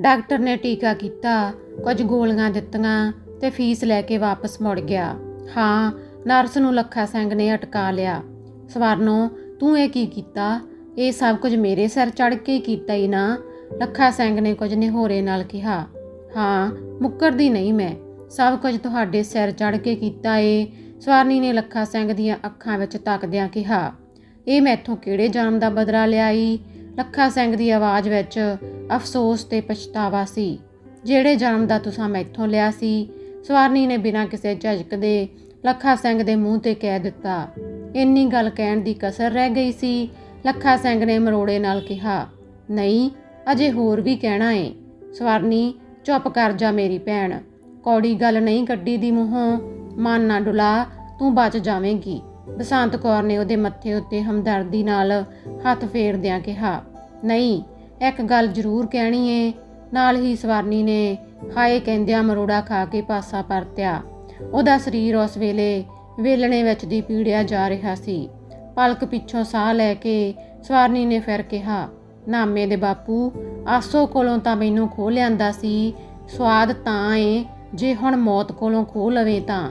Doctor ਨੇ ਟੀਕਾ ਕੀਤਾ, ਕੁਝ ਗੋਲੀਆਂ ਦਿੱਤੀਆਂ ਤੇ ਫੀਸ ਲੈ ਕੇ ਵਾਪਸ ਮੁੜ ਗਿਆ। ਹਾਂ, ਨਰਸ ਨੂੰ ਲੱਖਾ ਸਿੰਘ ਨੇ ਅਟਕਾ ਲਿਆ। ਸਵਰਨੋ, ਤੂੰ ਇਹ ਕੀ ਕੀਤਾ? ਇਹ ਸਭ ਕੁਝ ਮੇਰੇ ਸਿਰ ਚੜ ਕੇ ਹੀ ਕੀਤਾ ਹੀ ਨਾ। ਲੱਖਾ ਸਿੰਘ ਨੇ ਕੁਝ ਨਿਹੋਰੇ ਨਾਲ ਕਿਹਾ। ਹਾਂ, ਮੁੱਕਰਦੀ ਨਹੀਂ ਮੈਂ। ਸਭ ਕੁਝ ਤੁਹਾਡੇ ਸਿਰ ਚੜ ਕੇ ਕੀਤਾ ਏ। ਸਵਰਨੀ ਨੇ ਲੱਖਾ ਸਿੰਘ ਦੀਆਂ ਅੱਖਾਂ ਵਿੱਚ ਤੱਕਦਿਆਂ ਕਿਹਾ, ਇਹ ਮੈਥੋਂ ਕਿਹੜੇ ਜਨਮ ਦਾ ਬਦਲਾ ਲਿਆਈ? ਲੱਖਾ ਸਿੰਘ ਦੀ ਆਵਾਜ਼ ਵਿੱਚ ਅਫਸੋਸ ਤੇ ਪਛਤਾਵਾ ਸੀ। ਜਿਹੜੇ ਜਨਮ ਦਾ ਤੁਸੀਂ ਮੈਥੋਂ ਲਿਆ ਸੀ, ਸਵਰਨੀ ਨੇ ਬਿਨਾਂ ਕਿਸੇ ਝਿਜਕ ਦੇ ਲੱਖਾ ਸਿੰਘ ਦੇ ਮੂੰਹ ਤੇ ਕਹਿ ਦਿੱਤਾ। ਇੰਨੀ ਗੱਲ ਕਹਿਣ ਦੀ ਕਸਰ ਰਹਿ ਗਈ ਸੀ। ਲੱਖਾ ਸਿੰਘ ਨੇ ਮਰੋੜੇ ਨਾਲ ਕਿਹਾ, ਨਹੀਂ, ਅਜੇ ਹੋਰ ਵੀ ਕਹਿਣਾ ਏ। ਸਵਰਨੀ, ਚੁੱਪ ਕਰ ਜਾ ਮੇਰੀ ਭੈਣ। ਕੌੜੀ ਗੱਲ ਨਹੀਂ ਕੱਢੀ ਦੀ ਮੂੰਹੋਂ। ਮਨ ਨਾ ਡੁਲਾ, ਤੂੰ ਬਚ ਜਾਵੇਂਗੀ। ਬਸੰਤ ਕੌਰ ਨੇ ਉਹਦੇ ਮੱਥੇ ਉੱਤੇ ਹਮਦਰਦੀ ਨਾਲ ਹੱਥ ਫੇਰਦਿਆਂ ਕਿਹਾ ਨਹੀਂ, ਇੱਕ ਗੱਲ ਜ਼ਰੂਰ ਕਹਿਣੀ ਏ। ਨਾਲ ਹੀ ਸਵਰਨੀ ਨੇ ਹਾਏ ਕਹਿੰਦਿਆਂ ਮਰੋੜਾ ਖਾ ਕੇ ਪਾਸਾ ਪਰਤਿਆ। ਉਹਦਾ ਸਰੀਰ ਉਸ ਵੇਲੇ ਵੇਲਣੇ ਵਿੱਚ ਦੀ ਪੀੜਿਆ ਜਾ ਰਿਹਾ ਸੀ। ਪਲਕ ਪਿੱਛੋਂ ਸਾਹ ਲੈ ਕੇ ਸਵਰਨੀ ਨੇ ਫਿਰ ਕਿਹਾ, ਨਾਮੇ ਦੇ ਬਾਪੂ, ਆਸੋ ਕੋਲੋਂ ਤਾਂ ਮੈਨੂੰ ਖੋ ਲਿਆਂਦਾ ਸੀ। ਸਵਾਦ ਤਾਂ ਏ, ਜੇ ਹੁਣ ਮੌਤ ਕੋਲੋਂ ਖੋ ਲਵੇ ਤਾਂ।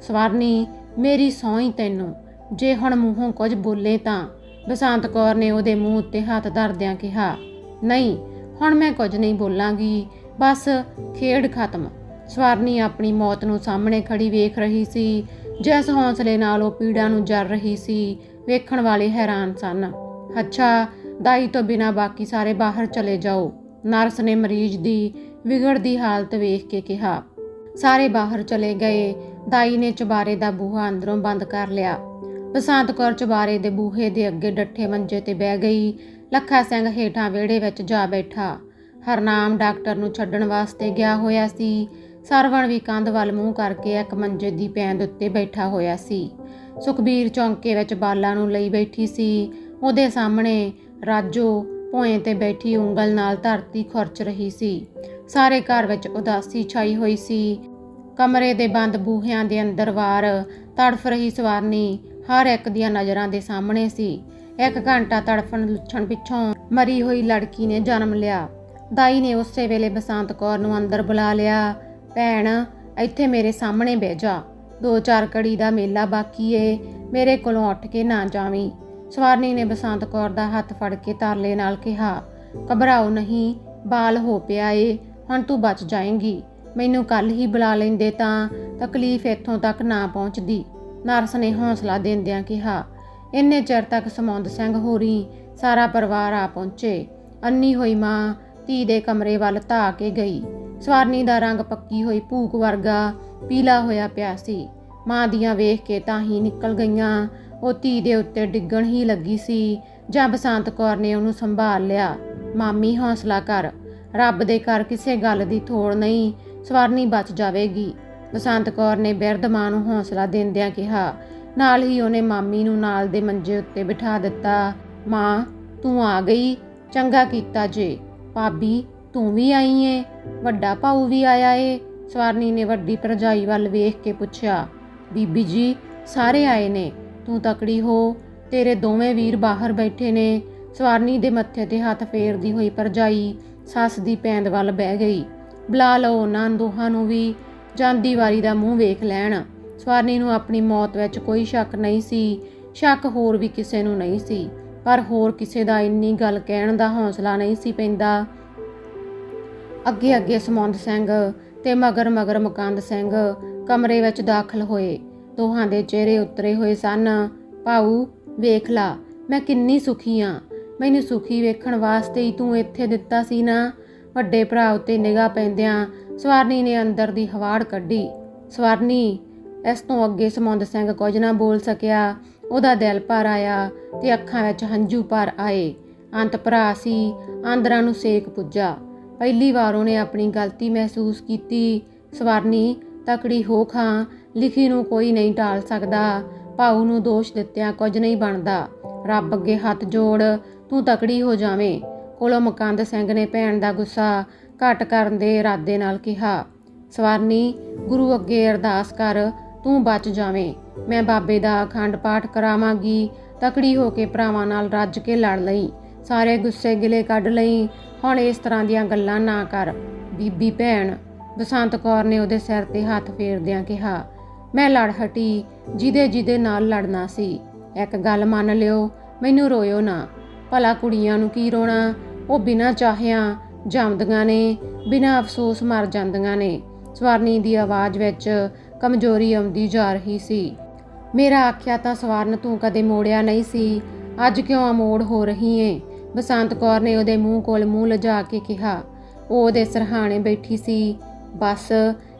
ਸਵਰਨੀ, ਮੇਰੀ ਸੌਂ ਤੈਨੂੰ। ਜੇ ਹੁਣ ਮੂੰਹੋਂ ਕੁਝ ਬੋਲੇ ਤਾਂ ਬਸੰਤ ਕੌਰ ਨੇ ਉਹਦੇ ਮੂੰਹ ਉੱਤੇ ਹੱਥ ਧਰਦਿਆਂ ਕਿਹਾ, ਨਹੀਂ, ਹੁਣ ਮੈਂ ਕੁਝ ਨਹੀਂ ਬੋਲਾਂਗੀ, ਬਸ ਖੇਡ ਖਤਮ। ਸਵਰਨੀ ਆਪਣੀ ਮੌਤ ਨੂੰ ਸਾਹਮਣੇ ਖੜੀ ਵੇਖ ਰਹੀ ਸੀ, ਜਿਸ ਹੌਸਲੇ ਨਾਲ ਉਹ ਪੀੜਾ ਨੂੰ ਜਰ ਰਹੀ ਸੀ, ਵੇਖਣ ਵਾਲੇ ਹੈਰਾਨ ਸਨ। ਅੱਛਾ, ਦਾਈ ਤੋਂ ਬਿਨਾ ਬਾਕੀ ਸਾਰੇ ਬਾਹਰ ਚਲੇ ਜਾਓ, ਨਰਸ ਨੇ ਮਰੀਜ਼ ਦੀ ਵਿਗੜਦੀ ਹਾਲਤ ਵੇਖ ਕੇ ਕਿਹਾ। ਸਾਰੇ ਬਾਹਰ ਚਲੇ ਗਏ, ਦਾਈ ਨੇ ਚੁਬਾਰੇ ਦਾ ਬੂਹਾ ਅੰਦਰੋਂ ਬੰਦ ਕਰ ਲਿਆ। ਬਸੰਤ ਕੌਰ ਚੁਬਾਰੇ ਦੇ ਬੂਹੇ ਦੇ ਅੱਗੇ ਡੱਠੇ ਮੰਜੇ ਤੇ ਬਹਿ ਗਈ। ਲੱਖਾ ਸਿੰਘ ਹੇਠਾਂ ਵਿਹੜੇ ਵਿੱਚ ਜਾ ਬੈਠਾ। ਹਰਨਾਮ ਡਾਕਟਰ ਨੂੰ ਛੱਡਣ ਵਾਸਤੇ ਗਿਆ ਹੋਇਆ ਸੀ। ਸਰਵਣ ਵੀ ਕੰਧ ਵੱਲ ਮੂੰਹ ਕਰਕੇ ਇੱਕ ਮੰਜੇ ਦੀ ਪੈਂਦ ਉੱਤੇ ਬੈਠਾ ਹੋਇਆ ਸੀ। ਸੁਖਬੀਰ ਚੌਂਕੇ ਵਿੱਚ ਬਾਲਾਂ ਨੂੰ ਲਈ ਬੈਠੀ ਸੀ। ਉਹਦੇ ਸਾਹਮਣੇ ਰਾਜੋ ਭੋਏ ਤੇ ਬੈਠੀ ਉਂਗਲ ਨਾਲ ਧਰਤੀ ਖੁਰਚ ਰਹੀ ਸੀ। ਸਾਰੇ ਘਰ ਵਿੱਚ ਉਦਾਸੀ ਛਾਈ ਹੋਈ ਸੀ। ਕਮਰੇ ਦੇ ਬੰਦ ਬੂਹਿਆਂ ਦੇ ਅੰਦਰ ਵਾਰ ਤੜਫ ਰਹੀ ਸਵਾਰਨੀ ਹਰ ਇੱਕ ਦੀਆਂ ਨਜ਼ਰਾਂ ਦੇ ਸਾਹਮਣੇ ਸੀ। ਇੱਕ ਘੰਟਾ ਤੜਫਣ ਲੁੱਛਣ ਪਿੱਛੋਂ ਮਰੀ ਹੋਈ ਲੜਕੀ ਨੇ ਜਨਮ ਲਿਆ। ਦਾਈ ਨੇ ਉਸੇ ਵੇਲੇ ਬਸੰਤ ਕੌਰ ਨੂੰ ਅੰਦਰ ਬੁਲਾ ਲਿਆ। ਭੈਣ, ਇੱਥੇ ਮੇਰੇ ਸਾਹਮਣੇ ਬਹਿ ਜਾ। ਦੋ ਚਾਰ ਕੜੀ ਦਾ ਮੇਲਾ ਬਾਕੀ ਏ। ਮੇਰੇ ਕੋਲੋਂ ਉੱਠ ਕੇ ਨਾ ਜਾਵੀਂ। ਸਵਾਰਨੀ ਨੇ ਬਸੰਤ ਕੌਰ ਦਾ ਹੱਥ ਫੜ ਕੇ ਤਰਲੇ ਨਾਲ ਕਿਹਾ, ਘਬਰਾਓ ਨਹੀਂ, ਬਾਲ ਹੋ ਪਿਆ ਏ। ਹੁਣ ਤੂੰ ਬਚ ਜਾਏਂਗੀ। ਮੈਨੂੰ ਕੱਲ ਹੀ ਬੁਲਾ ਲੈਂਦੇ ਤਾਂ ਤਕਲੀਫ ਇੱਥੋਂ ਤੱਕ ਨਾ ਪਹੁੰਚਦੀ। ਨਰਸ ਨੇ ਹੌਸਲਾ ਦਿੰਦਿਆਂ ਕਿਹਾ, ਇੰਨੇ ਚਿਰ ਤੱਕ ਸਮੌਂਦ ਸਿੰਘ ਹੋਰੀ, ਸਾਰਾ ਪਰਿਵਾਰ ਆ ਪਹੁੰਚੇ। ਅੰਨੀ ਹੋਈ ਮਾਂ ਧੀ ਦੇ ਕਮਰੇ ਵੱਲ ਧਾ ਕੇ ਗਈ। ਸਵਾਰਨੀ ਦਾ ਰੰਗ ਪੱਕੀ ਹੋਈ ਭੂਕ ਵਰਗਾ ਪੀਲਾ ਹੋਇਆ ਪਿਆ ਸੀ। ਮਾਂ ਦੀਆਂ ਵੇਖ ਕੇ ਤਾਂ ਹੀ ਨਿਕਲ ਗਈਆਂ। ਉਹ ਧੀ ਦੇ ਉੱਤੇ ਡਿੱਗਣ ਹੀ ਲੱਗੀ ਸੀ। ਜਾਂ ਬਸੰਤ ਕੌਰ ਨੇ ਉਹਨੂੰ ਸੰਭਾਲ ਲਿਆ। ਮਾਮੀ, ਹੌਸਲਾ ਕਰ। ਰੱਬ ਦੇ ਘਰ ਕਿਸੇ ਗੱਲ ਦੀ ਥੋੜ ਨਹੀਂ। ਸਵਰਨੀ ਬਚ ਜਾਵੇਗੀ। ਬਸੰਤ ਕੌਰ ਨੇ ਬਿਰਧ ਮਾਂ ਨੂੰ ਹੌਸਲਾ ਦਿੰਦਿਆਂ ਕਿਹਾ, ਨਾਲ ਹੀ ਉਹਨੇ ਮਾਮੀ ਨੂੰ ਨਾਲ ਦੇ ਮੰਜੇ ਉੱਤੇ ਬਿਠਾ ਦਿੱਤਾ। ਮਾਂ, ਤੂੰ ਆ ਗਈ, ਚੰਗਾ ਕੀਤਾ ਜੇ। ਭਾਬੀ, ਤੂੰ ਵੀ ਆਈ ਏ। ਵੱਡਾ ਭਾਊ ਵੀ ਆਇਆ ਏ। ਸਵਰਨੀ ਨੇ ਵੱਡੀ ਭਰਜਾਈ ਵੱਲ ਵੇਖ ਕੇ ਪੁੱਛਿਆ, ਬੀਬੀ ਜੀ, ਸਾਰੇ ਆਏ ਨੇ। ਤੂੰ ਤਕੜੀ ਹੋ। ਤੇਰੇ ਦੋਵੇਂ ਵੀਰ ਬਾਹਰ ਬੈਠੇ ਨੇ। ਸਵਰਨੀ ਦੇ ਮੱਥੇ ਤੇ ਹੱਥ ਫੇਰਦੀ ਹੋਈ ਭਰਜਾਈ ਸੱਸ ਦੀ ਪੈਂਦ ਵੱਲ ਬਹਿ ਗਈ। ਬੁਲਾ ਲਓ ਉਹਨਾਂ ਦੋਹਾਂ ਨੂੰ ਵੀ। ਜਾਂਦੀ ਵਾਰੀ ਦਾ ਮੂੰਹ ਵੇਖ ਲੈਣ। ਸਵਰਨੀ ਨੂੰ ਆਪਣੀ ਮੌਤ ਵਿੱਚ ਕੋਈ ਸ਼ੱਕ ਨਹੀਂ ਸੀ। ਸ਼ੱਕ ਹੋਰ ਵੀ ਕਿਸੇ ਨੂੰ ਨਹੀਂ ਸੀ। ਪਰ ਹੋਰ ਕਿਸੇ ਦਾ ਇੰਨੀ ਗੱਲ ਕਹਿਣ ਦਾ ਹੌਸਲਾ ਨਹੀਂ ਸੀ ਪੈਂਦਾ। ਅੱਗੇ ਅੱਗੇ ਸਮੁੰਦ ਸਿੰਘ ਤੇ ਮਗਰ ਮਗਰ ਮੁਕੰਦ ਸਿੰਘ ਕਮਰੇ ਵਿੱਚ ਦਾਖਲ ਹੋਏ। ਦੋਹਾਂ ਦੇ ਚਿਹਰੇ ਉਤਰੇ ਹੋਏ ਸਨ। ਭਾਊ, ਵੇਖ ਲਾ, ਮੈਂ ਕਿੰਨੀ ਸੁਖੀ ਆ। ਮੈਨੂੰ ਸੁਖੀ ਵੇਖਣ ਵਾਸਤੇ ਹੀ ਤੂੰ ਇੱਥੇ ਦਿੱਤਾ ਸੀ ਨਾ। ਵੱਡੇ ਭਰਾ ਉੱਤੇ ਨਿਗਾਹ ਪੈਂਦਿਆਂ ਸਵਾਰਨੀ ਨੇ ਅੰਦਰ ਦੀ ਹਵਾੜ ਕੱਢੀ। ਸਵਾਰਨੀ, ਇਸ ਤੋਂ ਅੱਗੇ ਸਮੁੰਦ ਸਿੰਘ ਕੁਝ ਨਾ ਬੋਲ ਸਕਿਆ। ਉਹਦਾ ਦਿਲ ਭਰ ਆਇਆ ਤੇ ਅੱਖਾਂ ਵਿੱਚ ਹੰਝੂ ਭਰ ਆਏ। ਅੰਤ ਭਰਾ ਸੀ, ਆਂਦਰਾਂ ਨੂੰ ਸੇਕ ਪੁੱਜਾ। ਪਹਿਲੀ ਵਾਰ ਉਹਨੇ ਆਪਣੀ ਗਲਤੀ ਮਹਿਸੂਸ ਕੀਤੀ। ਸਵਰਨੀ, ਤਕੜੀ ਹੋ ਖਾਂ, ਲਿਖੀ ਨੂੰ ਕੋਈ ਨਹੀਂ ਟਾਲ ਸਕਦਾ। ਭਾਊ ਨੂੰ ਦੋਸ਼ ਦਿੱਤਿਆਂ ਕੁਝ ਨਹੀਂ ਬਣਦਾ। ਰੱਬ ਅੱਗੇ ਹੱਥ ਜੋੜ, ਤੂੰ ਤਕੜੀ ਹੋ ਜਾਵੇਂ। ਕੋਲੋਂ ਮਕੰਦ ਸਿੰਘ ਨੇ ਭੈਣ ਦਾ ਗੁੱਸਾ ਘਟ ਕਰਨ ਦੇ ਇਰਾਦੇ ਨਾਲ ਕਿਹਾ, ਸਵਰਨੀ, ਗੁਰੂ ਅੱਗੇ ਅਰਦਾਸ ਕਰ, ਤੂੰ ਬਚ ਜਾਵੇਂ। ਮੈਂ ਬਾਬੇ ਦਾ ਅਖੰਡ ਪਾਠ ਕਰਾਵਾਂਗੀ। ਤਕੜੀ ਹੋ ਕੇ ਭਰਾਵਾਂ ਨਾਲ ਰੱਜ ਕੇ ਲੜ ਲਈ। ਸਾਰੇ ਗੁੱਸੇ ਗਿਲੇ ਕੱਢ ਲਈ। ਹੁਣ ਇਸ ਤਰ੍ਹਾਂ ਦੀਆਂ ਗੱਲਾਂ ਨਾ ਕਰ, ਬੀਬੀ ਭੈਣ, ਬਸੰਤ ਕੌਰ ਨੇ ਉਹਦੇ ਸਿਰ ਤੇ ਹੱਥ ਫੇਰਦਿਆਂ ਕਿਹਾ। ਮੈਂ ਲੜ ਹਟੀ, ਜਿਹਦੇ ਜਿਹਦੇ ਨਾਲ ਲੜਨਾ ਸੀ। ਇੱਕ ਗੱਲ ਮੰਨ ਲਿਓ, ਮੈਨੂੰ ਰੋਇਓ ਨਾ। ਭਲਾ ਕੁੜੀਆਂ ਨੂੰ ਕੀ ਰੋਣਾ? ਉਹ ਬਿਨਾਂ ਚਾਹਿਆਂ ਜੰਮਦੀਆਂ ਨੇ, ਬਿਨਾਂ ਅਫਸੋਸ ਮਰ ਜਾਂਦੀਆਂ ਨੇ। ਸਵਰਨੀ ਦੀ ਆਵਾਜ਼ ਵਿੱਚ ਕਮਜ਼ੋਰੀ ਆਉਂਦੀ ਜਾ ਰਹੀ ਸੀ। ਮੇਰਾ ਆਖਿਆ ਤਾਂ ਸਵਰਨ ਤੂੰ ਕਦੇ ਮੋੜਿਆ ਨਹੀਂ ਸੀ, ਅੱਜ ਕਿਉਂ ਅਮੋੜ ਹੋ ਰਹੀ ਏ? ਬਸੰਤ ਕੌਰ ਨੇ ਉਹਦੇ ਮੂੰਹ ਕੋਲ ਮੂੰਹ ਲਜਾ ਕੇ ਕਿਹਾ। ਉਹ ਉਹਦੇ ਸਰਹਾਣੇ ਬੈਠੀ ਸੀ। ਬਸ,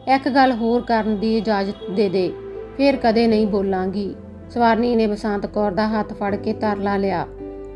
ਇੱਕ ਗੱਲ ਹੋਰ ਕਰਨ ਦੀ ਇਜਾਜ਼ਤ ਦੇ ਦੇ, ਫੇਰ ਕਦੇ ਨਹੀਂ ਬੋਲਾਂਗੀ। ਸਵਰਨੀ ਨੇ ਬਸੰਤ ਕੌਰ ਦਾ ਹੱਥ ਫੜ ਕੇ ਤਰਲਾ ਲਿਆ।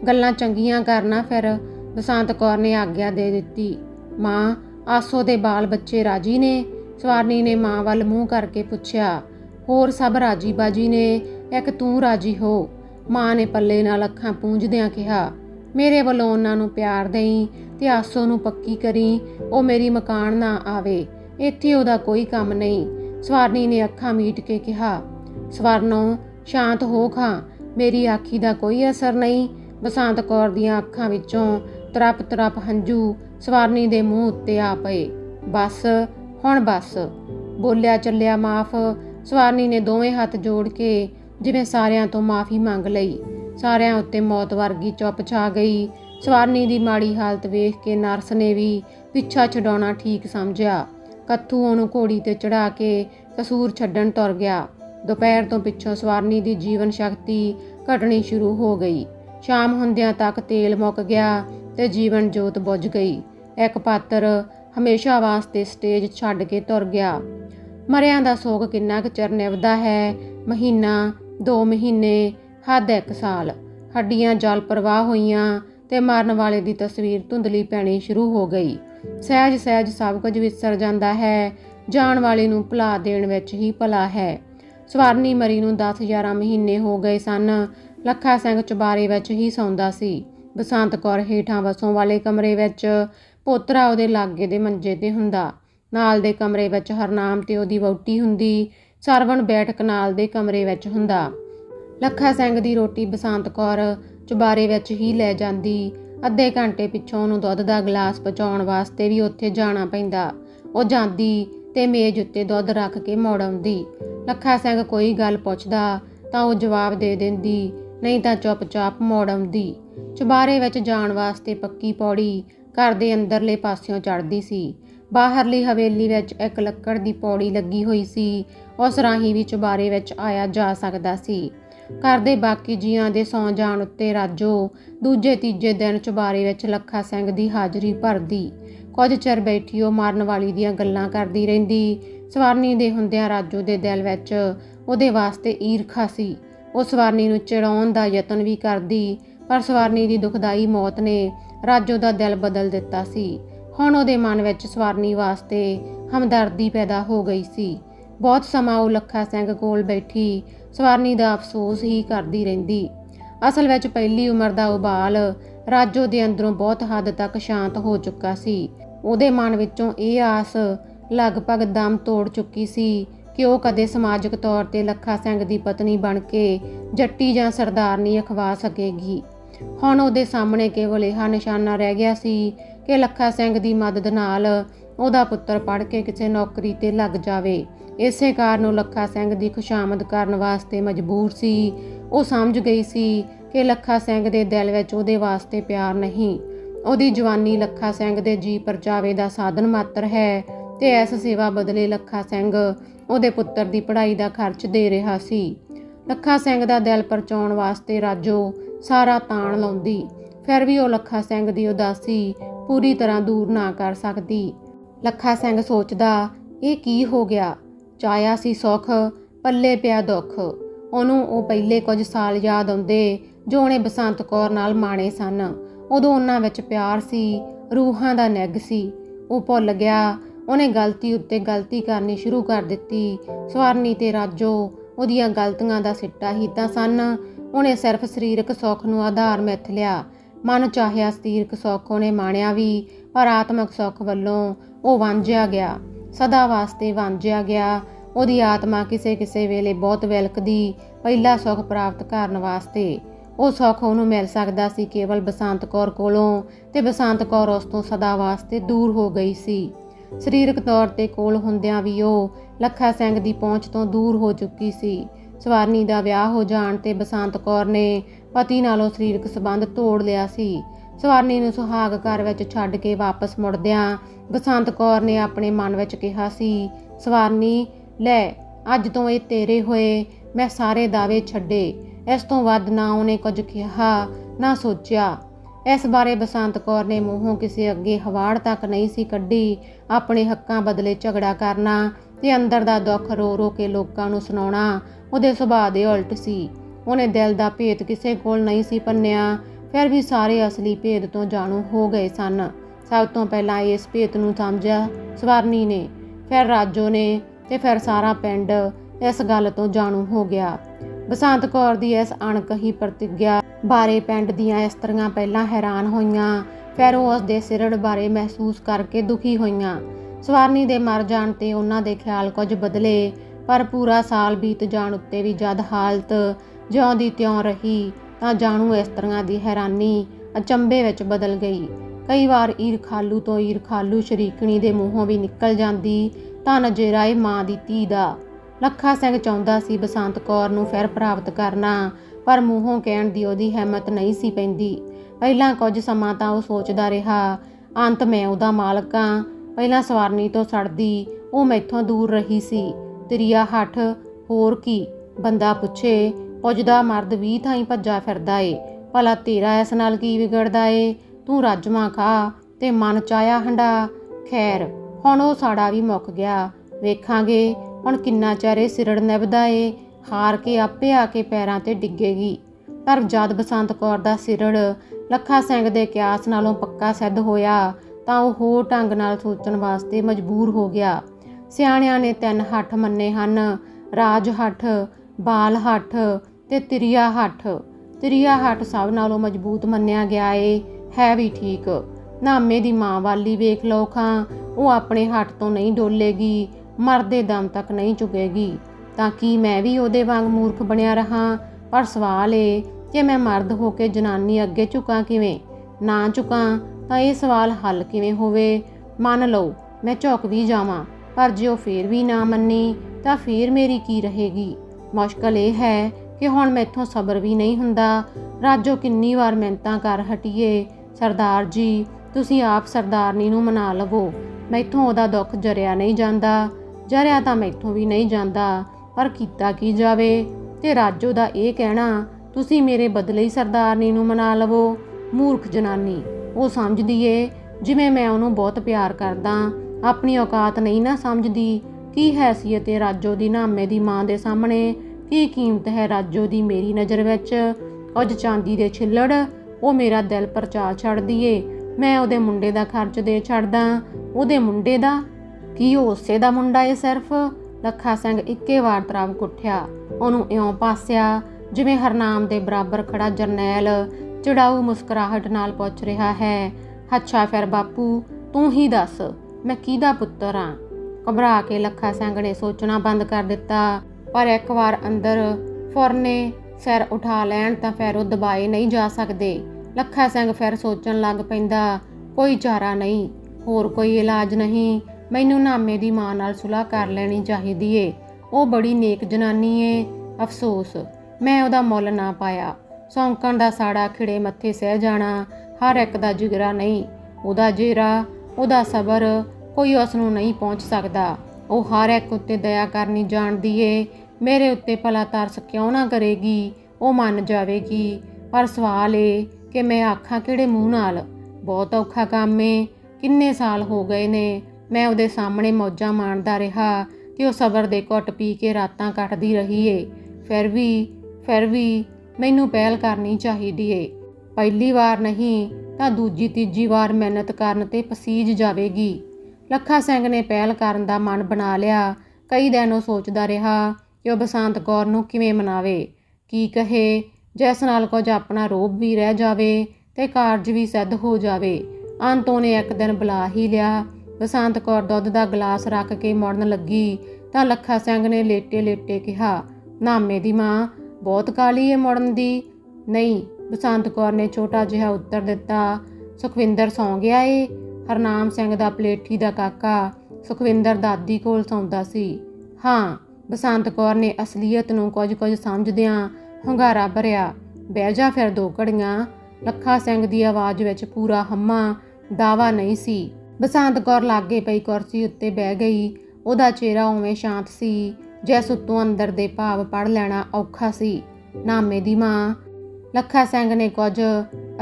ਗੱਲਾਂ ਚੰਗੀਆਂ ਕਰਨਾ ਫਿਰ ਬਸੰਤ ਕੌਰ ਨੇ ਆਗਿਆ ਦੇ ਦਿੱਤੀ। ਮਾਂ, ਆਸੋ ਦੇ ਬਾਲ ਬੱਚੇ ਰਾਜੀ ਨੇ? ਸਵਾਰਨੀ ਨੇ ਮਾਂ ਵੱਲ ਮੂੰਹ ਕਰਕੇ ਪੁੱਛਿਆ, ਹੋਰ ਸਭ ਰਾਜੀ ਬਾਜੀ ਨੇ? ਇੱਕ ਤੂੰ ਰਾਜੀ ਹੋ। ਮਾਂ ਨੇ ਪੱਲੇ ਨਾਲ ਅੱਖਾਂ ਪੂੰਝਦਿਆਂ ਕਿਹਾ, ਮੇਰੇ ਵੱਲੋਂ ਉਹਨਾਂ ਨੂੰ ਪਿਆਰ ਦੇਈ ਤੇ ਆਸੋ ਨੂੰ ਪੱਕੀ ਕਰੀ, ਉਹ ਮੇਰੀ ਮਕਾਨ ਨਾ ਆਵੇ, ਇੱਥੇ ਉਹਦਾ ਕੋਈ ਕੰਮ ਨਹੀਂ। ਸਵਾਰਨੀ ਨੇ ਅੱਖਾਂ ਮੀਟ ਕੇ ਕਿਹਾ, ਸਵਰਨੋ, ਸ਼ਾਂਤ ਹੋ ਖਾਂ, ਮੇਰੀ ਆਖੀ ਦਾ ਕੋਈ ਅਸਰ ਨਹੀਂ। ਬਸੰਤ ਕੌਰ ਦੀਆਂ ਅੱਖਾਂ ਵਿੱਚੋਂ ਤਰਪ ਤਰਪ ਹੰਝੂ ਸਵਾਰਨੀ ਦੇ ਮੂੰਹ ਉੱਤੇ ਆ ਪਏ। ਬਸ, ਹੁਣ ਬਸ। ਬੋਲਿਆ ਚੱਲਿਆ ਮਾਫ। ਸਵਾਰਨੀ ਨੇ ਦੋਵੇਂ ਹੱਥ ਜੋੜ ਕੇ ਜਿਵੇਂ ਸਾਰਿਆਂ ਤੋਂ ਮਾਫੀ ਮੰਗ ਲਈ। ਸਾਰਿਆਂ ਉੱਤੇ ਮੌਤ ਵਰਗੀ ਚੁੱਪ ਛਾ ਗਈ। ਸਵਾਰਨੀ ਦੀ ਮਾੜੀ ਹਾਲਤ ਵੇਖ ਕੇ ਨਰਸ ਨੇ ਵੀ ਪਿੱਛਾ ਛਡਾਉਣਾ ਠੀਕ ਸਮਝਿਆ। ਕੱਥੂ ਉਹਨੂੰ ਘੋੜੀ ਤੇ ਚੜਾ ਕੇ ਕਸੂਰ ਛੱਡਣ ਤੁਰ ਗਿਆ। ਦੁਪਹਿਰ ਤੋਂ ਪਿੱਛੋਂ ਸਵਾਰਨੀ ਦੀ ਜੀਵਨ ਸ਼ਕਤੀ ਘਟਣੀ ਸ਼ੁਰੂ ਹੋ ਗਈ। ਸ਼ਾਮ ਹੁੰਦਿਆਂ ਤੱਕ ਤੇਲ ਮੁੱਕ ਗਿਆ। ਤੇ ਜੀਵਨ ਜੋਤ ਬੁੱਝ ਗਈ। ਇੱਕ ਪਾਤਰ ਹਮੇਸ਼ਾ ਵਾਸਤੇ ਸਟੇਜ ਛੱਡ ਕੇ ਤੁਰ ਗਿਆ। ਮਰਿਆਂ ਦਾ ਸੋਗ ਕਿੰਨਾ ਕੁ ਚਿਰ ਨਿਭਦਾ ਹੈ? ਮਹੀਨਾ 2 ਮਹੀਨੇ, ਹੱਦ ਇੱਕ ਸਾਲ। ਹੱਡੀਆਂ ਜਲ ਪ੍ਰਵਾਹ ਹੋਈਆਂ ਤੇ ਮਰਨ ਵਾਲੇ ਦੀ ਤਸਵੀਰ ਧੁੰਦਲੀ ਪੈਣੀ ਸ਼ੁਰੂ ਹੋ ਗਈ। ਸਹਿਜ ਸਹਿਜ ਸਭ ਕੁਝ ਵਿਸਰ ਜਾਂਦਾ ਹੈ। ਜਾਣ ਵਾਲੇ ਨੂੰ ਭੁਲਾ ਦੇਣ ਵਿੱਚ ਹੀ ਭਲਾ ਹੈ। ਸਵਰਨੀ ਮਰੀ ਨੂੰ 10 11 ਮਹੀਨੇ ਹੋ ਗਏ ਸਨ। ਲੱਖਾ ਸਿੰਘ ਚੁਬਾਰੇ ਵਿੱਚ ਹੀ ਸੌਂਦਾ ਸੀ। ਬਸੰਤ ਕੌਰ ਹੇਠਾਂ ਵਸੋਂ ਵਾਲੇ ਕਮਰੇ ਵਿੱਚ, ਪੋਤਰਾ ਉਹਦੇ ਲਾਗੇ ਦੇ ਮੰਜੇ ਤੇ ਹੁੰਦਾ। ਨਾਲ ਦੇ ਕਮਰੇ ਵਿੱਚ ਹਰਨਾਮ ਤੇ ਉਹਦੀ ਵਹੁਟੀ ਹੁੰਦੀ। ਸਰਵਣ ਬੈਠਕ ਨਾਲ ਦੇ ਕਮਰੇ ਵਿੱਚ ਹੁੰਦਾ। ਲੱਖਾ ਸਿੰਘ ਦੀ ਰੋਟੀ ਬਸੰਤ ਕੌਰ ਚੁਬਾਰੇ ਵਿੱਚ ਹੀ ਲੈ ਜਾਂਦੀ। ਅੱਧੇ ਘੰਟੇ ਪਿੱਛੋਂ ਉਹਨੂੰ ਦੁੱਧ ਦਾ ਗਲਾਸ ਪਹੁੰਚਾਉਣ ਵਾਸਤੇ ਵੀ ਉੱਥੇ ਜਾਣਾ ਪੈਂਦਾ। ਉਹ ਜਾਂਦੀ ਤੇ ਮੇਜ਼ ਉੱਤੇ ਦੁੱਧ ਰੱਖ ਕੇ ਮੋੜ ਆਉਂਦੀ। ਲੱਖਾ ਸਿੰਘ ਕੋਈ ਗੱਲ ਪੁੱਛਦਾ ਤਾਂ ਉਹ ਜਵਾਬ ਦੇ ਦਿੰਦੀ, ਨਹੀਂ ਤਾਂ ਚੁੱਪਚਾਪ ਮੋੜ ਆਉਂਦੀ। ਚੁਬਾਰੇ ਵਿੱਚ ਜਾਣ ਵਾਸਤੇ ਪੱਕੀ ਪੌੜੀ ਘਰ ਦੇ ਅੰਦਰਲੇ ਪਾਸਿਓਂ ਚੜ੍ਹਦੀ ਸੀ। ਬਾਹਰਲੀ ਹਵੇਲੀ ਵਿੱਚ ਇੱਕ ਲੱਕੜ ਦੀ ਪੌੜੀ ਲੱਗੀ ਹੋਈ ਸੀ। ਉਸ ਰਾਹੀਂ ਵੀ ਚੁਬਾਰੇ ਵਿੱਚ ਆਇਆ ਜਾ ਸਕਦਾ ਸੀ। ਘਰ ਦੇ ਬਾਕੀ ਜੀਆਂ ਦੇ ਸੌਂ ਜਾਣ ਉੱਤੇ ਰਾਜੋ ਦੂਜੇ ਤੀਜੇ ਦਿਨ ਚੁਬਾਰੇ ਵਿੱਚ ਲੱਖਾ ਸਿੰਘ ਦੀ ਹਾਜ਼ਰੀ ਭਰਦੀ। ਕੁਝ ਚਿਰ ਬੈਠੀ ਉਹ ਮਾਰਨ ਵਾਲੀ ਦੀਆਂ ਗੱਲਾਂ ਕਰਦੀ ਰਹਿੰਦੀ। ਸਵਰਨੀ ਦੇ ਹੁੰਦਿਆਂ ਰਾਜੋ ਦੇ ਦਿਲ ਵਿੱਚ ਉਹਦੇ ਵਾਸਤੇ ਈਰਖਾ ਸੀ। ਉਹ ਸਵਰਨੀ ਨੂੰ ਚੜਾਉਣ ਦਾ ਯਤਨ ਵੀ ਕਰਦੀ। ਪਰ ਸਵਰਨੀ ਦੀ ਦੁਖਦਾਈ ਮੌਤ ਨੇ ਰਾਜੋ ਦਾ ਦਿਲ ਬਦਲ ਦਿੱਤਾ ਸੀ। ਹੁਣ ਉਹਦੇ ਮਨ ਵਿੱਚ ਸਵਰਨੀ ਵਾਸਤੇ ਹਮਦਰਦੀ ਪੈਦਾ ਹੋ ਗਈ ਸੀ। ਬਹੁਤ ਸਮਾਂ ਉਹ ਲੱਖਾ ਸਿੰਘ ਕੋਲ ਬੈਠੀ ਸਵਰਨੀ ਦਾ ਅਫਸੋਸ ਹੀ ਕਰਦੀ ਰਹਿੰਦੀ। ਅਸਲ ਵਿੱਚ ਪਹਿਲੀ ਉਮਰ ਦਾ ਉਬਾਲ ਰਾਜੋ ਦੇ ਅੰਦਰੋਂ ਬਹੁਤ ਹੱਦ ਤੱਕ ਸ਼ਾਂਤ ਹੋ ਚੁੱਕਾ ਸੀ। ਉਹਦੇ ਮਨ ਵਿੱਚੋਂ ਇਹ ਆਸ ਲਗਭਗ ਦਮ ਤੋੜ ਚੁੱਕੀ ਸੀ ਕਿ ਉਹ ਕਦੇ ਸਮਾਜਿਕ ਤੌਰ ਤੇ ਲੱਖਾ ਸਿੰਘ ਦੀ ਪਤਨੀ ਬਣ ਕੇ ਜੱਟੀ ਜਾਂ ਸਰਦਾਰਨੀ ਅਖਵਾ ਸਕੇਗੀ। ਹੁਣ ਉਹਦੇ ਸਾਹਮਣੇ ਕੇਵਲ ਇਹ ਨਿਸ਼ਾਨਾ ਰਹਿ ਗਿਆ ਸੀ ਕਿ ਲੱਖਾ ਸਿੰਘ ਦੀ ਮਦਦ ਨਾਲ ਉਹਦਾ ਪੁੱਤਰ ਪੜ੍ਹ ਕੇ ਕਿਸੇ ਨੌਕਰੀ ਤੇ ਲੱਗ ਜਾਵੇ। ਇਸੇ ਕਾਰਨ ਉਹ ਲੱਖਾ ਸਿੰਘ ਦੀ ਖੁਸ਼ਾਮਦ ਕਰਨ ਵਾਸਤੇ ਮਜਬੂਰ ਸੀ। ਉਹ ਸਮਝ ਗਈ ਸੀ ਕਿ ਲੱਖਾ ਸਿੰਘ ਦੇ ਦਿਲ ਵਿੱਚ ਉਹਦੇ ਵਾਸਤੇ ਪਿਆਰ ਨਹੀਂ। ਉਹਦੀ ਜਵਾਨੀ ਲੱਖਾ ਸਿੰਘ ਦੇ ਜੀ ਪਰਚਾਵੇ ਦਾ ਸਾਧਨ ਮਾਤਰ ਹੈ ਤੇ ਇਸ ਸੇਵਾ ਬਦਲੇ ਲੱਖਾ ਸਿੰਘ ਉਹਦੇ ਪੁੱਤਰ ਦੀ ਪੜ੍ਹਾਈ ਦਾ ਖਰਚ ਦੇ ਰਿਹਾ ਸੀ। ਲੱਖਾ ਸਿੰਘ ਦਾ ਦਿਲ ਪਰਚਾਉਣ ਵਾਸਤੇ ਰਾਜੋ ਸਾਰਾ ਤਾਣ ਲਾਉਂਦੀ। ਫਿਰ ਵੀ ਉਹ ਲੱਖਾ ਸਿੰਘ ਦੀ ਉਦਾਸੀ ਪੂਰੀ ਤਰ੍ਹਾਂ ਦੂਰ ਨਾ ਕਰ ਸਕਦੀ। ਲੱਖਾ ਸਿੰਘ ਸੋਚਦਾ, ਇਹ ਕੀ ਹੋ ਗਿਆ? ਚਾਇਆ ਸੀ ਸੁੱਖ, ਪੱਲੇ ਪਿਆ ਦੁੱਖ। ਉਹਨੂੰ ਉਹ ਪਹਿਲੇ ਕੁਝ ਸਾਲ ਯਾਦ ਆਉਂਦੇ ਜੋ ਉਹਨੇ ਬਸੰਤ ਕੌਰ ਨਾਲ ਮਾਣੇ ਸਨ। ਉਦੋਂ ਉਹਨਾਂ ਵਿੱਚ ਪਿਆਰ ਸੀ, ਰੂਹਾਂ ਦਾ ਨਿੱਘ ਸੀ। ਉਹ ਭੁੱਲ ਗਿਆ, ਉਹਨੇ ਗਲਤੀ ਉੱਤੇ ਗਲਤੀ ਕਰਨੀ ਸ਼ੁਰੂ ਕਰ ਦਿੱਤੀ। ਸਵਰਨੀ ਤੇ ਰਾਜੋ ਉਹਦੀਆਂ ਗਲਤੀਆਂ ਦਾ ਸਿੱਟਾ ਹੀ ਤਾਂ ਸਨ। ਉਹਨੇ ਸਿਰਫ ਸਰੀਰਕ ਸੁੱਖ ਨੂੰ ਆਧਾਰ ਮਿੱਥ ਲਿਆ। ਮਨ ਚਾਹਿਆ ਸਰੀਰਕ ਸੁੱਖ ਉਹਨੇ ਮਾਣਿਆ ਵੀ, ਪਰ ਆਤਮਿਕ ਸੁੱਖ ਵੱਲੋਂ ਉਹ ਵਾਂਝਿਆ ਗਿਆ। ਸਦਾ ਵਾਸਤੇ ਵਾਂਝਿਆ ਗਿਆ। ਉਹਦੀ ਆਤਮਾ ਕਿਸੇ ਕਿਸੇ ਵੇਲੇ ਬਹੁਤ ਵਿਲਕਦੀ, ਪਹਿਲਾ ਸੁੱਖ ਪ੍ਰਾਪਤ ਕਰਨ ਵਾਸਤੇ। ਉਹ ਸੁੱਖ ਉਹਨੂੰ ਮਿਲ ਸਕਦਾ ਸੀ ਕੇਵਲ ਬਸੰਤ ਕੌਰ ਕੋਲੋਂ ਤੇ ਬਸੰਤ ਕੌਰ ਉਸ ਤੋਂ ਸਦਾ ਵਾਸਤੇ ਦੂਰ ਹੋ ਗਈ ਸੀ। ਸਰੀਰਕ ਤੌਰ ਤੇ ਕੋਲ ਹੁੰਦਿਆਂ ਵੀ ਉਹ ਲੱਖਾ ਸਿੰਘ ਦੀ ਪਹੁੰਚ ਤੋਂ ਦੂਰ ਹੋ ਚੁੱਕੀ ਸੀ। ਸਵਾਰਨੀ ਦਾ ਵਿਆਹ ਹੋ ਜਾਣ ਤੇ ਬਸੰਤ ਕੌਰ ਨੇ ਪਤੀ ਨਾਲੋਂ ਸਰੀਰਕ ਸੰਬੰਧ ਤੋੜ ਲਿਆ ਸੀ। ਸਵਾਰਨੀ ਨੂੰ ਸੁਹਾਗ ਘਰ ਵਿੱਚ ਛੱਡ ਕੇ ਵਾਪਸ ਮੁੜਦਿਆਂ ਬਸੰਤ ਕੌਰ ਨੇ ਆਪਣੇ ਮਨ ਵਿੱਚ ਕਿਹਾ ਸੀ, ਸਵਾਰਨੀ, ਲੈ, ਅੱਜ ਤੋਂ ਇਹ ਤੇਰੇ ਹੋਏ, ਮੈਂ ਸਾਰੇ ਦਾਅਵੇ ਛੱਡੇ। ਇਸ ਤੋਂ ਵੱਧ ਨਾ ਉਹਨੇ ਕੁਝ ਕਿਹਾ, ਨਾ ਸੋਚਿਆ। ਇਸ ਬਾਰੇ ਬਸੰਤ ਕੌਰ ਨੇ ਮੂੰਹੋਂ ਕਿਸੇ ਅੱਗੇ ਹਵਾੜ ਤੱਕ ਨਹੀਂ ਸੀ ਕੱਢੀ। ਆਪਣੇ ਹੱਕਾਂ ਬਦਲੇ ਝਗੜਾ ਕਰਨਾ ਤੇ ਅੰਦਰ ਦਾ ਦੁੱਖ ਰੋ ਰੋ ਕੇ ਲੋਕਾਂ ਨੂੰ ਸੁਣਾਉਣਾ ਉਹਦੇ ਸੁਭਾਅ ਦੇ ਉਲਟ ਸੀ। ਉਹਨੇ ਦਿਲ ਦਾ ਭੇਤ ਕਿਸੇ ਕੋਲ ਨਹੀਂ ਸੀ ਪੰਨਿਆ। ਫਿਰ ਵੀ ਸਾਰੇ ਅਸਲੀ ਭੇਦ ਤੋਂ ਜਾਣੂ ਹੋ ਗਏ ਸਨ। ਸਭ ਤੋਂ ਪਹਿਲਾਂ ਇਸ ਭੇਤ ਨੂੰ ਸਮਝਿਆ ਸਵਰਨੀ ਨੇ। ਫਿਰ ਰਾਜੋ ਨੇ ਤੇ ਫਿਰ ਸਾਰਾ ਪਿੰਡ ਇਸ ਗੱਲ ਤੋਂ ਜਾਣੂ ਹੋ ਗਿਆ। ਬਸੰਤ ਕੌਰ ਦੀ ਇਸ ਅਣਕਹੀ ਪ੍ਰਤੀਗਿਆ ਬਾਰੇ ਪਿੰਡ ਦੀਆਂ ਇਸਤਰੀਆਂ ਪਹਿਲਾਂ ਹੈਰਾਨ ਹੋਈਆਂ। ਫਿਰ ਉਹ ਉਸ ਦੇ ਸਿਰੜ ਬਾਰੇ ਮਹਿਸੂਸ ਕਰਕੇ ਦੁਖੀ ਹੋਈਆਂ। ਸਵਾਰਨੀ ਦੇ ਮਰ ਜਾਣ ਤੇ ਉਹਨਾਂ ਦੇ ਖਿਆਲ ਕੁਝ ਬਦਲੇ, ਪਰ ਪੂਰਾ ਸਾਲ ਬੀਤ ਜਾਣ ਉੱਤੇ ਵੀ ਜਦ ਹਾਲਤ ਜਿਉਂ ਦੀ ਤਿਉਂ ਰਹੀ, ਤਾਂ ਜਾਣੂ ਇਸ ਤਰ੍ਹਾਂ ਦੀ ਹੈਰਾਨੀ ਅਚੰਬੇ ਵਿੱਚ ਬਦਲ ਗਈ। ਕਈ ਵਾਰ ਈਰਖਾਲੂ ਤੋਂ ਈਰਖਾਲੂ ਸ਼ਰੀਕਣੀ ਦੇ ਮੂੰਹੋਂ ਵੀ ਨਿਕਲ ਜਾਂਦੀ, ਤਾਂ ਨਜ਼ੇਰਾਏ ਮਾਂ ਦੀ ਧੀ ਦਾ। ਲੱਖਾ ਸਿੰਘ ਚਾਹੁੰਦਾ ਸੀ ਬਸੰਤ ਕੌਰ ਨੂੰ ਫਿਰ ਪ੍ਰਾਪਤ ਕਰਨਾ, ਪਰ ਮੂੰਹੋਂ ਕਹਿਣ ਦੀ ਉਹਦੀ ਹਿੰਮਤ ਨਹੀਂ ਸੀ ਪੈਂਦੀ। ਪਹਿਲਾਂ ਕੁਝ ਸਮਾਂ ਤਾਂ ਉਹ ਸੋਚਦਾ ਰਿਹਾ, ਅੰਤ ਮੈਂ ਉਹਦਾ ਮਾਲਕ ਹਾਂ ਪਹਿਲਾਂ ਸਵਾਰਨੀ ਤੋਂ ਸੜਦੀ, ਉਹ ਮੈਥੋਂ ਦੂਰ ਰਹੀ ਸੀ। ਤੇਰੀਆ ਹੱਠ, ਹੋਰ ਕੀ? ਬੰਦਾ ਪੁੱਛੇ, ਪੁੱਜਦਾ ਮਰਦ ਵੀ ਥਾਈ ਭੱਜਾ ਫਿਰਦਾ ਏ। ਭਲਾ ਤੇਰਾ ਇਸ ਨਾਲ ਕੀ ਵਿਗੜਦਾ ਏ? ਤੂੰ ਰਾਜਮਾ ਖਾ ਤੇ ਮਨ ਚਾਇਆ ਹੰਡਾ। ਖੈਰ, ਹੁਣ ਉਹ ਸਾੜਾ ਵੀ ਮੁੱਕ ਗਿਆ। ਵੇਖਾਂਗੇ, ਹੁਣ ਕਿੰਨਾ ਚਾਰੇ ਸਿਰੜ ਨਿਭਦਾ ਏ। ਹਾਰ ਕੇ ਆਪੇ ਆ ਕੇ ਪੈਰਾਂ ਤੇ ਡਿੱਗੇਗੀ। ਪਰ ਜਦ ਬਸੰਤ ਕੌਰ ਦਾ ਸਿਰੜ ਲੱਖਾ ਸਿੰਘ ਦੇ ਕਿਆਸ ਨਾਲੋਂ ਪੱਕਾ ਸਿੱਧ ਹੋਇਆ ਤਾਂ ਉਹ ਹੋਰ ਢੰਗ ਨਾਲ ਸੋਚਣ ਵਾਸਤੇ ਮਜਬੂਰ ਹੋ ਗਿਆ। ਸਿਆਣਿਆਂ ਨੇ ਤਿੰਨ ਹੱਠ ਮੰਨੇ ਹਨ। ਰਾਜ ਹੱਠ, ਬਾਲ ਹੱਠ ਤੇ ਤ੍ਰਿਆ ਹੱਠ। ਤ੍ਰਿਆ ਹੱਠ ਸਭ ਨਾਲੋਂ ਮਜ਼ਬੂਤ ਮੰਨਿਆ ਗਿਆ ਏ। ਹੈ ਵੀ ਠੀਕ। ਨਾਮੇ ਦੀ ਮਾਂ ਵਾਲੀ ਵੇਖ ਲਓ ਖਾਂ। ਉਹ ਆਪਣੇ ਹੱਠ ਤੋਂ ਨਹੀਂ ਡੋਲੇਗੀ। ਮਰਦੇ ਦਮ ਤੱਕ ਨਹੀਂ ਝੁਕੇਗੀ। ਤਾਂ ਕੀ ਮੈਂ ਵੀ ਉਹਦੇ ਵਾਂਗ ਮੂਰਖ ਬਣਿਆ ਰਹਾ? ਪਰ ਸਵਾਲ ਏ ਕਿ ਮੈਂ ਮਰਦ ਹੋ ਕੇ ਜਨਾਨੀ ਅੱਗੇ ਝੁਕਾਂ ਕਿਵੇਂ? ਨਾ ਝੁਕਾਂ। ਤਾਂ ਇਹ ਸਵਾਲ ਹੱਲ ਕਿਵੇਂ ਹੋਵੇ? ਮੰਨ ਲਓ, ਮੈਂ ਝੁਕ ਵੀ ਜਾਵਾਂ, ਪਰ ਜੇ ਉਹ ਫੇਰ ਵੀ ਨਾ ਮੰਨੀ, ਤਾਂ ਫੇਰ ਮੇਰੀ ਕੀ ਰਹੇਗੀ? ਮੁਸ਼ਕਲ ਇਹ ਹੈ ਕਿ ਹੁਣ ਮੈਥੋਂ ਸਬਰ ਵੀ ਨਹੀਂ ਹੁੰਦਾ। ਰਾਜੋ ਕਿੰਨੀ ਵਾਰ ਮਿਹਨਤਾਂ ਕਰ ਹਟੀਏ। ਸਰਦਾਰ ਜੀ, ਤੁਸੀਂ ਆਪ ਸਰਦਾਰਨੀ ਨੂੰ ਮਨਾ ਲਵੋ। ਮੈਥੋਂ ਉਹਦਾ ਦੁੱਖ ਜਰਿਆ ਨਹੀਂ ਜਾਂਦਾ। ਜਰਿਆ ਤਾਂ ਮੈਥੋਂ ਵੀ ਨਹੀਂ ਜਾਂਦਾ। ਪਰ ਕੀਤਾ ਕੀ ਜਾਵੇ? ਤੇ ਰਾਜੋ ਦਾ ਇਹ ਕਹਿਣਾ, ਤੁਸੀਂ ਮੇਰੇ ਬਦਲੇ ਹੀ ਸਰਦਾਰਨੀ ਨੂੰ ਮਨਾ ਲਵੋ, ਮੂਰਖ ਜਨਾਨੀ। ਉਹ ਸਮਝਦੀ ਏ, ਜਿਵੇਂ ਮੈਂ ਉਹਨੂੰ ਬਹੁਤ ਪਿਆਰ ਕਰਦਾ, ਆਪਣੀ ਔਕਾਤ ਨਹੀਂ ਨਾ ਸਮਝਦੀ। ਕੀ ਹੈਸੀਅਤ ਏ ਰਾਜੋ ਦੀ ਨਾਮੇ ਦੀ ਮਾਂ ਦੇ ਸਾਹਮਣੇ? ਕੀ ਕੀਮਤ ਹੈ ਰਾਜੋ ਦੀ ਮੇਰੀ ਨਜ਼ਰ ਵਿੱਚ? ਕੁਝ ਚਾਂਦੀ ਦੇ ਛਿੱਲੜ, ਉਹ ਮੇਰਾ ਦਿਲ ਪਰਚਾ ਛੱਡਦੀ ਏ। ਮੈਂ ਉਹਦੇ ਮੁੰਡੇ ਦਾ ਖਰਚ ਦੇ ਛੱਡਦਾ, ਉਹਦੇ ਮੁੰਡੇ ਦਾ? ਕੀ ਉਹ ਉਸੇ ਦਾ ਮੁੰਡਾ ਏ ਸਿਰਫ? ਲੱਖਾ ਸਿੰਘ ਇੱਕੇ ਵਾਰ ਤਰਵ ਕੁੱਠਿਆ, ਉਹਨੂੰ ਇਉਂ ਪਾਸਿਆ, ਜਿਵੇਂ ਹਰਨਾਮ ਦੇ ਬਰਾਬਰ ਖੜਾ ਜਰਨੈਲ। ਚੜਾਊ ਮੁਸਕਰਾਹਟ ਨਾਲ ਪੁੱਛ ਰਿਹਾ ਹੈ, ਅੱਛਾ ਫਿਰ ਬਾਪੂ, ਤੂੰ ਹੀ ਦੱਸ, ਮੈਂ ਕਿਹਦਾ ਪੁੱਤਰ ਆ? ਘਬਰਾ ਕੇ ਲੱਖਾ ਸਿੰਘ ਨੇ ਸੋਚਣਾ ਬੰਦ ਕਰ ਦਿੱਤਾ, ਪਰ ਇੱਕ ਵਾਰ ਅੰਦਰ ਫੁਰਨੇ ਸਿਰ ਉਠਾ ਲੈਣ ਤਾਂ ਫਿਰ ਉਹ ਦਬਾਏ ਨਹੀਂ ਜਾ ਸਕਦੇ। ਲੱਖਾ ਸਿੰਘ ਫਿਰ ਸੋਚਣ ਲੱਗ ਪੈਂਦਾ, ਕੋਈ ਚਾਰਾ ਨਹੀਂ, ਹੋਰ ਕੋਈ ਇਲਾਜ ਨਹੀਂ, ਮੈਨੂੰ ਨਾਮੇ ਦੀ ਮਾਂ ਨਾਲ ਸੁਲਾਹ ਕਰ ਲੈਣੀ ਚਾਹੀਦੀ ਏ। ਉਹ ਬੜੀ ਨੇਕ ਜਨਾਨੀ ਏ, ਅਫਸੋਸ, ਮੈਂ ਉਹਦਾ ਮੁੱਲ ਨਾ ਪਾਇਆ। ਸੌਂਕਣ ਦਾ ਸਾੜਾ ਖਿੜੇ ਮੱਥੇ ਸਹਿ ਜਾਣਾ, ਹਰ ਇੱਕ ਦਾ ਜਿਗਰਾ ਨਹੀਂ, ਉਹਦਾ ਜੇਰਾ, ਉਹਦਾ ਸਬਰ, ਕੋਈ ਉਸ ਨੂੰ ਨਹੀਂ ਪਹੁੰਚ ਸਕਦਾ। ਉਹ ਹਰ ਇੱਕ ਉੱਤੇ ਦਇਆ ਕਰਨੀ ਜਾਣਦੀ ਏ। ਮੇਰੇ ਉੱਤੇ ਭਲਾ ਤਰਸ ਕਿਉਂ ਨਾ ਕਰੇਗੀ? ਉਹ ਮੰਨ ਜਾਵੇਗੀ। ਪਰ ਸਵਾਲ ਏ ਕਿ ਮੈਂ ਆਖਾਂ ਕਿਹੜੇ ਮੂੰਹ ਨਾਲ? ਬਹੁਤ ਔਖਾ ਕੰਮ ਏ। ਕਿੰਨੇ ਸਾਲ ਹੋ ਗਏ ਨੇ? ਮੈਂ ਉਹਦੇ ਸਾਹਮਣੇ ਮੌਜਾਂ ਮਾਣਦਾ ਰਿਹਾ ਕਿ ਉਹ ਸਬਰ ਦੇ ਘੁੱਟ ਪੀ ਕੇ ਰਾਤਾਂ ਕੱਟਦੀ ਰਹੀ ਏ। ਫਿਰ ਵੀ ਫਿਰ ਵੀ ਮੈਨੂੰ ਪਹਿਲ ਕਰਨੀ ਚਾਹੀਦੀ ਏ। ਪਹਿਲੀ ਵਾਰ ਨਹੀਂ, ਤਾਂ ਦੂਜੀ ਤੀਜੀ ਵਾਰ ਮਿਹਨਤ ਕਰਨ ਤੇ ਪਸੀਜ ਜਾਵੇਗੀ। ਲੱਖਾ ਸਿੰਘ ਨੇ ਪਹਿਲ ਕਰਨ ਦਾ ਮਨ ਬਣਾ ਲਿਆ। ਕਈ ਦਿਨ ਉਹ ਸੋਚਦਾ ਰਿਹਾ ਕਿ ਉਹ ਬਸੰਤ ਕੌਰ ਨੂੰ ਕਿਵੇਂ ਮਨਾਵੇ। ਕੀ ਕਹੇ, ਜਿਸ ਨਾਲ ਕੁਝ ਆਪਣਾ ਰੋਬ ਵੀ ਰਹਿ ਜਾਵੇ ਤੇ ਕਾਰਜ ਵੀ ਸਿੱਧ ਹੋ ਜਾਵੇ। ਅੰਤ ਨੇ ਇੱਕ ਦਿਨ ਬੁਲਾ ਹੀ ਲਿਆ। ਬਸੰਤ ਕੌਰ ਦੁੱਧ ਦਾ ਗਲਾਸ ਰੱਖ ਕੇ ਮੁੜਨ ਲੱਗੀ, ਤਾਂ ਲੱਖਾ ਸਿੰਘ ਨੇ ਲੇਟੇ ਲੇਟੇ ਕਿਹਾ, ਨਾਮੇ ਦੀ ਮਾਂ ਬਹੁਤ ਕਾਲੀ ਹੈ ਮੁੜਨ ਦੀ। ਨਹੀਂ, ਬਸੰਤ ਕੌਰ ਨੇ ਛੋਟਾ ਜਿਹਾ ਉੱਤਰ ਦਿੱਤਾ, ਸੁਖਵਿੰਦਰ ਸੌਂ ਗਿਆ ਏ। ਹਰਨਾਮ ਸਿੰਘ ਦਾ ਪਲੇਠੀ ਦਾ ਕਾਕਾ ਸੁਖਵਿੰਦਰ ਦਾਦੀ ਕੋਲ ਸੌਂਦਾ ਸੀ। ਹਾਂ, ਬਸੰਤ ਕੌਰ ਨੇ ਅਸਲੀਅਤ ਨੂੰ ਕੁਝ ਕੁਝ ਸਮਝਦਿਆਂ ਹੁੰਗਾਰਾ ਭਰਿਆ। ਬਹਿ ਜਾ ਫਿਰ ਦੋ ਘੜੀਆਂ। ਲੱਖਾ ਸਿੰਘ ਦੀ ਆਵਾਜ਼ ਵਿੱਚ ਪੂਰਾ ਹੰਮਾ, ਦਾਵਾ ਨਹੀਂ ਸੀ। ਬਸੰਤ ਕੌਰ ਲਾਗੇ ਪਈ ਕੁਰਸੀ ਉੱਤੇ ਬਹਿ ਗਈ। ਉਹਦਾ ਚਿਹਰਾ ਉਵੇਂ ਸ਼ਾਂਤ ਸੀ। ਜਿਸ ਉੱਤੋਂ ਅੰਦਰ ਦੇ ਭਾਵ ਪੜ ਲੈਣਾ ਔਖਾ ਸੀ। ਨਾਮੇ ਦੀ ਮਾਂ, ਲੱਖਾ ਸਿੰਘ ਨੇ ਕੁਝ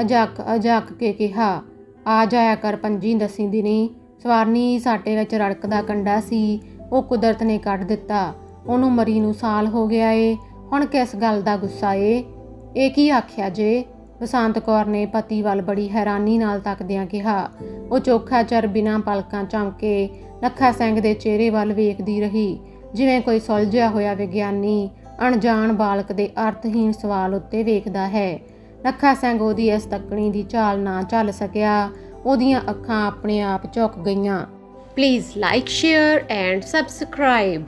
ਅਜਕ ਅਜਕ ਕੇ ਕਿਹਾ, ਆ ਜਾਇਆ ਕਰ ਪੰਜੀ ਦਸੀ ਦਿਨੀ, ਸਵਾਰਨੀ ਸਾਟੇ ਵਿੱਚ ਰੜਕਦਾ ਕੰਡਾ ਸੀ, ਉਹ ਕੁਦਰਤ ਨੇ ਕੱਢ ਦਿੱਤਾ, ਉਹਨੂੰ ਮਰੀ ਨੂੰ ਸਾਲ ਹੋ ਗਿਆ ਏ, ਹੁਣ ਕਿਸ ਗੱਲ ਦਾ ਗੁੱਸਾ ਏ? ਇਹ ਕੀ ਆਖਿਆ ਜੇ? ਬਸੰਤ ਕੌਰ ਨੇ ਪਤੀ ਵੱਲ ਬੜੀ ਹੈਰਾਨੀ ਨਾਲ ਤੱਕਦਿਆਂ ਕਿਹਾ, ਉਹ ਚੋਖਾ ਚਰ ਬਿਨਾਂ ਪਲਕਾਂ ਝਮਕੇ ਲੱਖਾ ਸਿੰਘ ਦੇ ਚਿਹਰੇ ਵੱਲ ਵੇਖਦੀ ਰਹੀ ਜਿਵੇਂ ਕੋਈ ਸੁਲਝਿਆ ਹੋਇਆ ਵਿਗਿਆਨੀ, ਅਣਜਾਣ ਬਾਲਕ ਦੇ ਅਰਥਹੀਣ ਸਵਾਲ ਉੱਤੇ ਵੇਖਦਾ ਹੈ। ਲੱਖਾ ਸਿੰਘ ਉਹਦੀ ਇਸ ਤੱਕਣੀ ਦੀ ਝਾਲ ਨਾ ਝੱਲ ਸਕਿਆ, ਉਹਦੀਆਂ ਅੱਖਾਂ ਆਪਣੇ ਆਪ ਝੁਕ ਗਈਆਂ। Please like share and subscribe